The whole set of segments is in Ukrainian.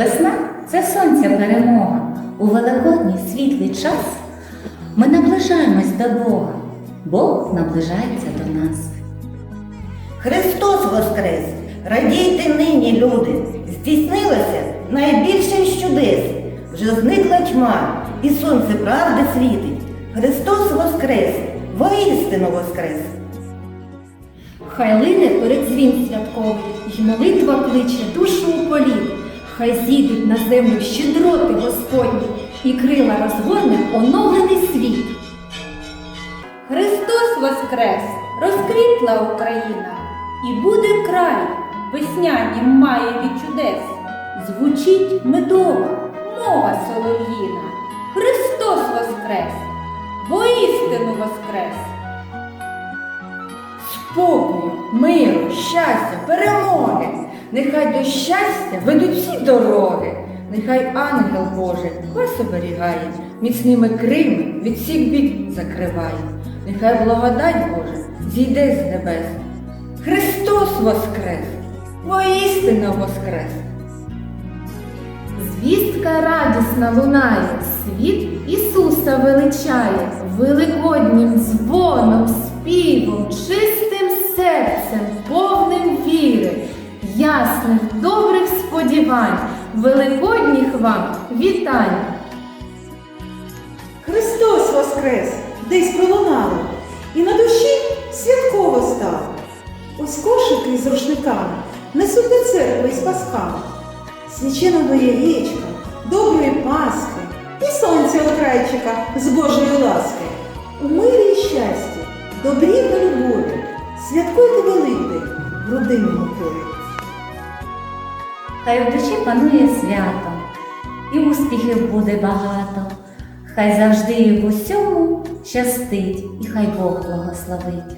Весна це сонця перемога. У великодній світлий час ми наближаємось до Бога. Бог наближається до нас. Христос Воскрес! Радійте нині, люди! Здійснилося найбільше з чудес. Вже зникла тьма, і сонце правди світить. Христос Воскрес! Воістину Воскрес! Хай лине перед дзвін святковий, й молитва кличе душу у політ. Хай зійдуть на землю щедроти Господні, і крила розгорне оновлений світ. Христос Воскрес! Розквітла Україна, і буде край, веснянім має від чудес. Звучить медова, мова солов'їна. Христос Воскрес! Воістину Воскрес! спокою, миру, щастя, перемоги. Нехай до щастя ведуть всі дороги. Нехай ангел Божий вас оберігає, міцними крилами від всіх бід закриває. Нехай благодать Божа зійде з небес. Христос Воскрес! Воістину Воскрес! Звістка радісна лунає, світ Ісуса величає, великоднім дзвоном, співом, чистим сподівань, великодніх вам вітань! Христос Воскрес! Десь пролунало, і на душі святково стало. Ось кошики з рушниками несуть до церкви із пасками. Свяченого яєчка, доброї Пасхи і сонця окрайчика з Божої ласки. У мирі і щасті, добрі та любові, святкуйте Великдень в колі. Хай в душі панує свято, і успіхів буде багато. Хай завжди і в усьому щастить, і хай Бог благословить.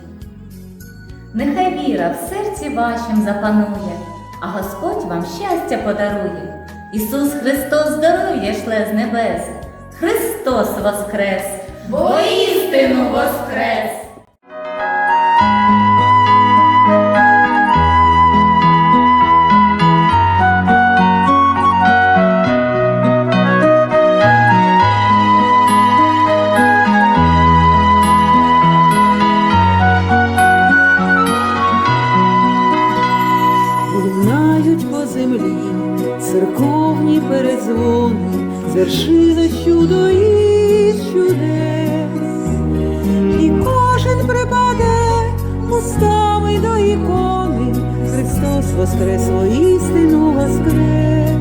Нехай віра в серці вашім запанує, а Господь вам щастя подарує. Ісус Христос здоров'я шле з небес. Христос Воскрес! Воістину Воскрес! Звершили чудо і чудес, і кожен припаде устами до ікони, Христос воскрес, воістину воскрес,